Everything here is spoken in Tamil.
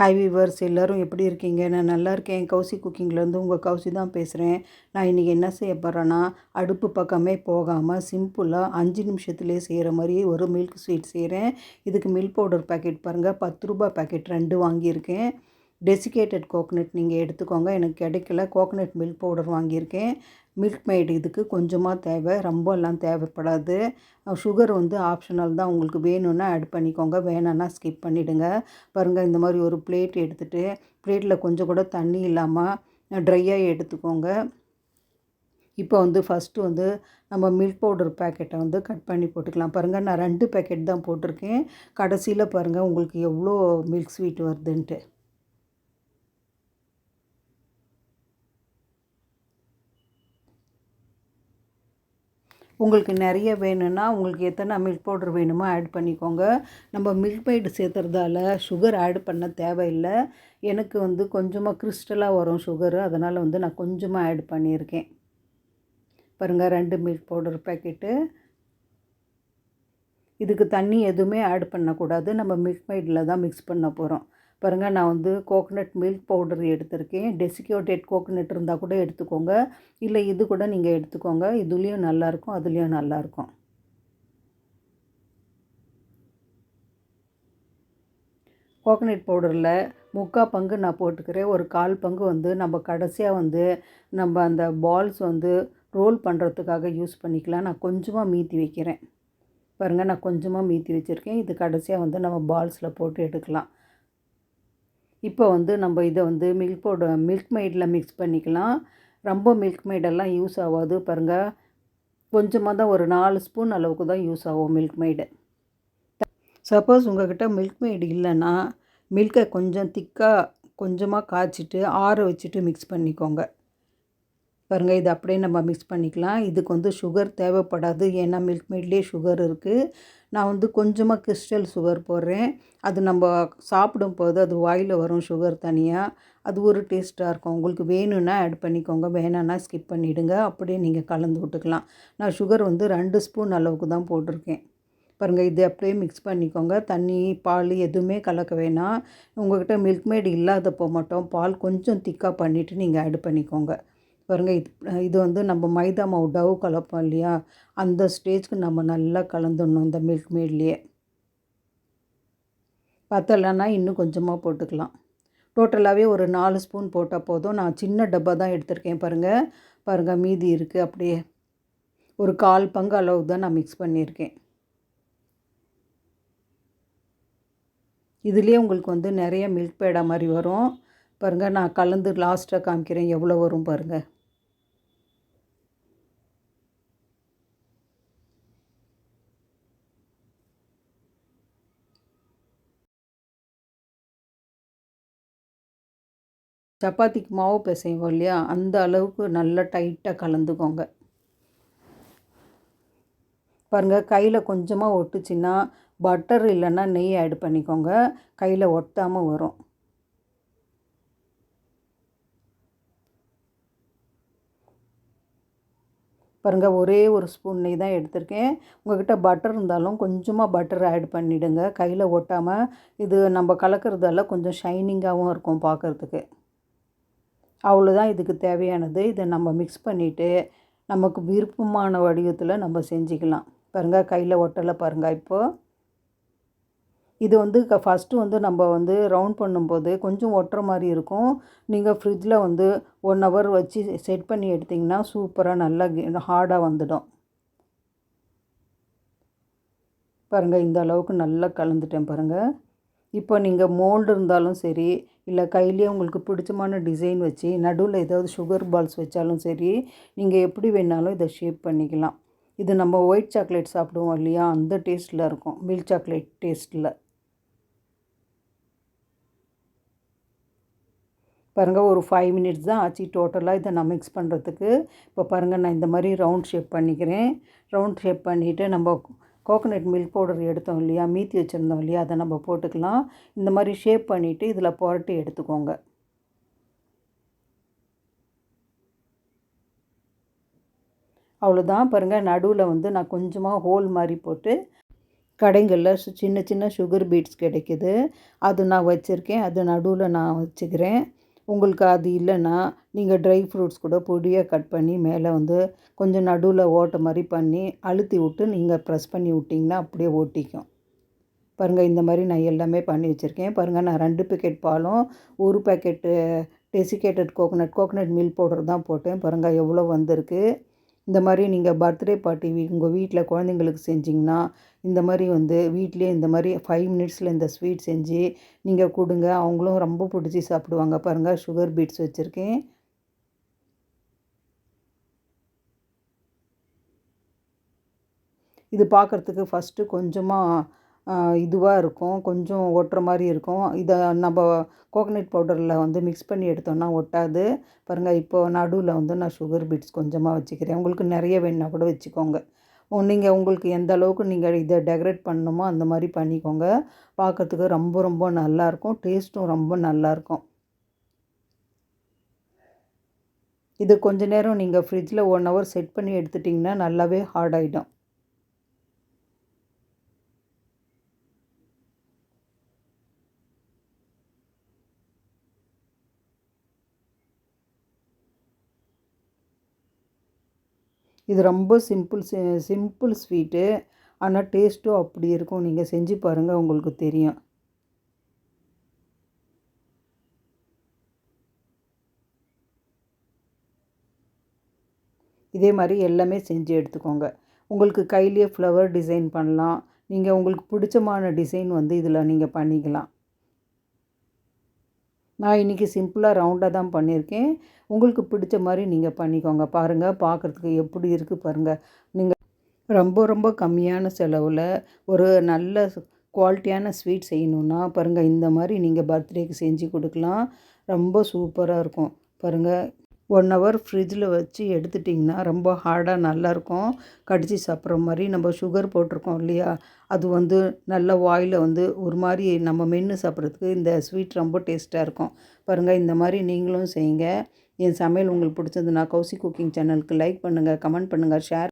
ஹாய் வீவர்ஸ் எல்லோரும் எப்படி இருக்கீங்க? நான் நல்லா இருக்கேன். கௌசி குக்கிங்லேருந்து உங்கள் கௌசி தான் பேசுகிறேன் நான் இன்றைக்கி என்ன செய்ய போகிறேன்னா அடுப்பு பக்கமே போகாமல் சிம்பிளாக அஞ்சு நிமிஷத்துலேயே செய்கிற மாதிரி ஒரு மில்க் ஸ்வீட் செய்கிறேன் இதுக்கு மில்க் பவுடர் பாக்கெட் பாருங்கள் பத்து ரூபாய் பாக்கெட் ரெண்டு வாங்கியிருக்கேன். டெசிகேட்டட் கோகனட் நீங்கள் எடுத்துக்கோங்க. எனக்கு கிடைக்கல. கோகனட் மில்க் பவுடர் வாங்கியிருக்கேன். மில்க் மெய்டு இதுக்கு கொஞ்சமாக தேவை. ரொம்பலாம் தேவைப்படாது. சுகர் வந்து ஆப்ஷனல் தான். உங்களுக்கு வேணும்னா ஆட் பண்ணிக்கோங்க. வேணான்னா ஸ்கிப் பண்ணிவிடுங்க பாருங்கள் இந்த மாதிரி ஒரு பிளேட் எடுத்துகிட்டு பிளேட்டில் கொஞ்சம் கூட தண்ணி இல்லாமல் ட்ரையாக எடுத்துக்கோங்க. இப்போ வந்து ஃபஸ்ட்டு வந்து நம்ம மில்க் பவுடர் பேக்கெட்டை வந்து கட் பண்ணி போட்டுக்கலாம். பாருங்கள் நான் ரெண்டு பேக்கெட் தான் போட்டிருக்கேன். கடைசியில் பாருங்கள் உங்களுக்கு எவ்வளோ மில்க் ஸ்வீட் வருதுன்ட்டு. உங்களுக்கு நிறைய வேணும்னா உங்களுக்கு எத்தனை மில்க் பவுடர் வேணுமோ ஆட் பண்ணிக்கோங்க. நம்ம மில்க் பைடு சேர்த்துறதால சுகர் ஆட் பண்ண தேவையில்லை. எனக்கு வந்து கொஞ்சமாக கிறிஸ்டலாக வரும் சுகரு அதனால் வந்து நான் கொஞ்சமாக ஆட் பண்ணியிருக்கேன். பாருங்கள் ரெண்டு மில்க் பவுடர் பேக்கெட்டு இதுக்கு தண்ணி எதுவுமே ஆட் பண்ணக்கூடாது. நம்ம மில்க் மெய்டில் தான் மிக்ஸ் பண்ண போகிறோம் பாருங்கள் நான் வந்து கோகனட் மில்க் பவுடர் எடுத்திருக்கேன். டெசிகோட்டேட் கோகனட் இருந்தால் கூட எடுத்துக்கோங்க. இல்லை இது கூட நீங்கள் எடுத்துக்கோங்க. இதுலேயும் நல்லாயிருக்கும் அதுலேயும் நல்லாயிருக்கும் கோகனட் பவுடரில் முக்கால் பங்கு நான் போட்டுக்கிறேன். ஒரு கால் பங்கு வந்து நம்ம கடைசியாக வந்து நம்ம அந்த பால்ஸ் வந்து ரோல் பண்ணுறதுக்காக யூஸ் பண்ணிக்கலாம். நான் கொஞ்சமாக மீத்தி வைக்கிறேன். பாருங்கள் நான் கொஞ்சமாக மீத்தி வச்சுருக்கேன். இது கடைசியாக வந்து நம்ம பால்ஸில் போட்டு எடுக்கலாம். இப்போ வந்து நம்ம இதை வந்து மில்க் பவுடர் மில்க் மெய்டில் மிக்ஸ் பண்ணிக்கலாம். ரொம்ப மில்க் மெய்டெல்லாம் யூஸ் ஆகாது. பாருங்கள் கொஞ்சமாக தான் ஒரு நாலு ஸ்பூன் அளவுக்கு தான் யூஸ் ஆகும் மில்க் மெய்டு சப்போஸ் உங்கள்கிட்ட மில்க் மெய்டு இல்லைன்னா மில்கை கொஞ்சம் திக்காக கொஞ்சமாக காய்ச்சிட்டு ஆற வச்சுட்டு மிக்ஸ் பண்ணிக்கோங்க. பாருங்கள் இது அப்படியே நம்ம மிக்ஸ் பண்ணிக்கலாம். இதுக்கு வந்து சுகர் தேவைப்படாது. ஏன்னா மில்க் மெய்ட்லேயே சுகர் இருக்குது நான் வந்து கொஞ்சமாக கிறிஸ்டல் சுகர் போடுறேன். அது நம்ம சாப்பிடும்போது அது வாயில் வரும் சுகர் தனியாக அது ஒரு டேஸ்ட்டாக இருக்கும். உங்களுக்கு வேணும்னா ஆட் பண்ணிக்கோங்க. வேணான்னா ஸ்கிப் பண்ணிவிடுங்க அப்படியே நீங்கள் கலந்து விட்டுக்கலாம். நான் சுகர் வந்து ரெண்டு ஸ்பூன் அளவுக்கு தான் போட்டிருக்கேன். பாருங்கள் இது அப்படியே மிக்ஸ் பண்ணிக்கோங்க. தண்ணி பால் எதுவுமே கலக்க வேணாம். உங்கள்கிட்ட மில்க் மேட் இல்லாதப்போ மட்டும் பால் கொஞ்சம் திக்காக பண்ணிவிட்டு நீங்கள் ஆட் பண்ணிக்கோங்க. பாருங்கள் இது இது வந்து நம்ம மைதா மாவு டவ் கலப்போம் இல்லையா? அந்த ஸ்டேஜ்க்கு நம்ம நல்லா கலந்துடணும் இந்த மில்க் மேட்லேயே. பத்தலைன்னா இன்னும் கொஞ்சமாக போட்டுக்கலாம். டோட்டலாகவே ஒரு நாலு ஸ்பூன் போட்டால் போதும். நான் சின்ன டப்பா தான் எடுத்திருக்கேன் பாருங்கள் பாருங்கள் மீதி இருக்குது அப்படியே ஒரு கால் பங்கு அளவுக்கு தான் நான் மிக்ஸ் பண்ணியிருக்கேன். இதுலேயே உங்களுக்கு வந்து நிறைய மில்க் பேடா மாதிரி வரும். பாருங்கள் நான் கலந்து லாஸ்ட்டாக காமிக்கிறேன். எவ்வளோ வரும் பாருங்கள் சப்பாத்திக்கு மாவு பிசைவோம் இல்லையா? அந்த அளவுக்கு நல்லா டைட்டாக கலந்துக்கோங்க. பாருங்கள் கையில் கொஞ்சமாக ஒட்டுச்சுன்னா பட்டர் இல்லைன்னா நெய் ஆட் பண்ணிக்கோங்க. கையில் ஒட்டாமல் வரும். பாருங்கள் ஒரே ஒரு ஸ்பூன் நெய் தான் எடுத்திருக்கேன். உங்கள்கிட்ட பட்டர் இருந்தாலும் கொஞ்சமாக பட்டர் ஆட் பண்ணிவிடுங்க கையில் ஒட்டாமல் இது நம்ம கலக்கிறதால கொஞ்சம் ஷைனிங்காகவும் இருக்கும் பார்க்குறதுக்கு அவ்வளோதான் இதுக்கு தேவையானது. இதை நம்ம மிக்ஸ் பண்ணிவிட்டு நமக்கு விருப்பமான வடிவத்தில் நம்ம செஞ்சுக்கலாம். பாருங்கள் கையில் ஒட்டலை பாருங்கள் இப்போது இது வந்து க ஃபஸ்ட்டு வந்து நம்ம வந்து ரவுண்ட் பண்ணும்போது கொஞ்சம் ஒட்டுற மாதிரி இருக்கும். நீங்கள் ஃப்ரிட்ஜில் வந்து ஒன் ஹவர் வச்சு செட் பண்ணி எடுத்திங்கன்னா சூப்பராக நல்லா ஹார்டாக வந்துடும். பாருங்கள் இந்த அளவுக்கு நல்லா கலந்துட்டேன் பாருங்கள் இப்போ நீங்கள் மோல்டு இருந்தாலும் சரி இல்லை கையிலேயே உங்களுக்கு பிடிச்சமான டிசைன் வச்சு நடுவில் ஏதாவது சுகர் பால்ஸ் வச்சாலும் சரி நீங்கள் எப்படி வேணாலும் இதை ஷேப் பண்ணிக்கலாம். இது நம்ம ஒயிட் சாக்லேட் சாப்பிடுவோம் இல்லையா? அந்த டேஸ்ட்டில் இருக்கும். மில்க் சாக்லேட் டேஸ்ட்டில் பாருங்கள் ஒரு ஃபைவ் மினிட்ஸ் தான் ஆச்சு டோட்டலாக இதை நான் மிக்ஸ் பண்ணுறதுக்கு இப்போ பாருங்கள் நான் இந்த மாதிரி ரவுண்ட் ஷேப் பண்ணிக்கிறேன். ரவுண்ட் ஷேப் பண்ணிவிட்டு நம்ம கோகனட் மில்க் பவுடர் எடுத்தோம் இல்லையா? மீத்தி வச்சுருந்தோம் இல்லையா? அதை நம்ம போட்டுக்கலாம். இந்த மாதிரி ஷேப் பண்ணிவிட்டு இதில் புரட்டி எடுத்துக்கோங்க. அவ்வளோதான் பாருங்கள் நடுவில் வந்து நான் கொஞ்சமாக ஹோல் மாதிரி போட்டு கடைங்களில் சின்ன சின்ன சுகர் பீட்ஸ் கிடைக்குது. அது நான் வச்சுருக்கேன். அது நடுவில் நான் வச்சுக்கிறேன். உங்களுக்கு அது இல்லைன்னா நீங்கள் ட்ரை ஃப்ரூட்ஸ் கூட பொடியாக கட் பண்ணி மேலே வந்து கொஞ்சம் நடுவில் ஓட்டை மாதிரி பண்ணி அழுத்தி விட்டு நீங்கள் ப்ரெஸ் பண்ணி விட்டிங்கன்னா அப்படியே ஒட்டிக்கும் பாருங்கள் இந்த மாதிரி நான் எல்லாமே பண்ணி வச்சுருக்கேன். பாருங்கள் நான் ரெண்டு பேக்கெட் பாலும் ஒரு packet desiccated coconut coconut milk powder தான் போட்டேன். பாருங்கள் எவ்வளோ வந்திருக்கு. இந்த மாதிரி நீங்கள் பர்த்டே பார்ட்டி உங்கள் வீட்டில் குழந்தைங்களுக்கு செஞ்சிங்கன்னா இந்த மாதிரி வந்து வீட்லேயே இந்த மாதிரி ஃபைவ் மினிட்ஸில் இந்த ஸ்வீட் செஞ்சு நீங்கள் கொடுங்க. அவங்களும் ரொம்ப பிடிச்சி சாப்பிடுவாங்க. பாருங்கள் சுகர் பீட்ஸ் வச்சுருக்கேன். இது பார்க்குறதுக்கு ஃபஸ்ட்டு கொஞ்சமாக இதுவாக இருக்கும். கொஞ்சம் ஒட்டுற மாதிரி இருக்கும். இதை நம்ம கோகனட் பவுடரில் வந்து மிக்ஸ் பண்ணி எடுத்தோம்னா ஒட்டாது. பாருங்கள் இப்போ நடுவில் வந்து நான் சுகர் பீட்ஸ் கொஞ்சமாக வச்சுக்கிறேன். உங்களுக்கு நிறைய வேணுன்னா கூட வச்சுக்கோங்க. நீங்கள் உங்களுக்கு எந்த அளவுக்கு நீங்கள் இதை டெக்கரேட் பண்ணணுமோ அந்த மாதிரி பண்ணிக்கோங்க. பார்க்கறதுக்கு ரொம்ப ரொம்ப நல்லாயிருக்கும் டேஸ்ட்டும் ரொம்ப நல்லாயிருக்கும் இது கொஞ்ச நேரம் நீங்கள் ஃப்ரிட்ஜில் ஒன் ஹவர் செட் பண்ணி எடுத்துட்டிங்கன்னா நல்லாவே ஹார்ட் ஆகிடும் இது ரொம்ப சிம்பிள் சிம்பிள் ஸ்வீட்டு. ஆனால் டேஸ்ட்டும் அப்படி இருக்கும். நீங்கள் செஞ்சு பாருங்கள் உங்களுக்கு தெரியும். இதே மாதிரி எல்லாமே செஞ்சு எடுத்துக்கோங்க. உங்களுக்கு கையிலேயே ஃப்ளவர் டிசைன் பண்ணலாம். நீங்கள் உங்களுக்கு பிடிச்சமான டிசைன் வந்து இதில் நீங்கள் பண்ணிக்கலாம். நான் இன்றைக்கி சிம்பிளாக ரவுண்டாக தான் பண்ணியிருக்கேன். உங்களுக்கு பிடிச்ச மாதிரி நீங்கள் பண்ணிக்கோங்க. பாருங்கள் பார்க்குறதுக்கு எப்படி இருக்குது பாருங்கள் நீங்கள் ரொம்ப ரொம்ப கம்மியான செலவில் ஒரு நல்ல குவாலிட்டியான ஸ்வீட் செய்யணுன்னா பாருங்கள் இந்த மாதிரி நீங்கள் பர்த்டேக்கு செஞ்சு கொடுக்கலாம். ரொம்ப சூப்பராக இருக்கும். பாருங்கள் ஒன் ஹவர் ஃப்ரிட்ஜில் வச்சு எடுத்துட்டிங்கன்னா ரொம்ப ஹார்டாக நல்லாயிருக்கும். கடித்து சாப்பிட்ற மாதிரி நம்ம சுகர் போட்டிருக்கோம் இல்லையா? அது வந்து நல்ல வாயில் வந்து ஒரு மாதிரி நம்ம மென்று சாப்பிட்றதுக்கு இந்த ஸ்வீட் ரொம்ப டேஸ்ட்டாக இருக்கும். பாருங்கள் இந்த மாதிரி நீங்களும் செய்யுங்க. என் சமையல் உங்களுக்கு பிடிச்சதுன்னா கௌசி குக்கிங் சேனலுக்கு லைக் பண்ணுங்கள் கமெண்ட் பண்ணுங்கள் ஷேர்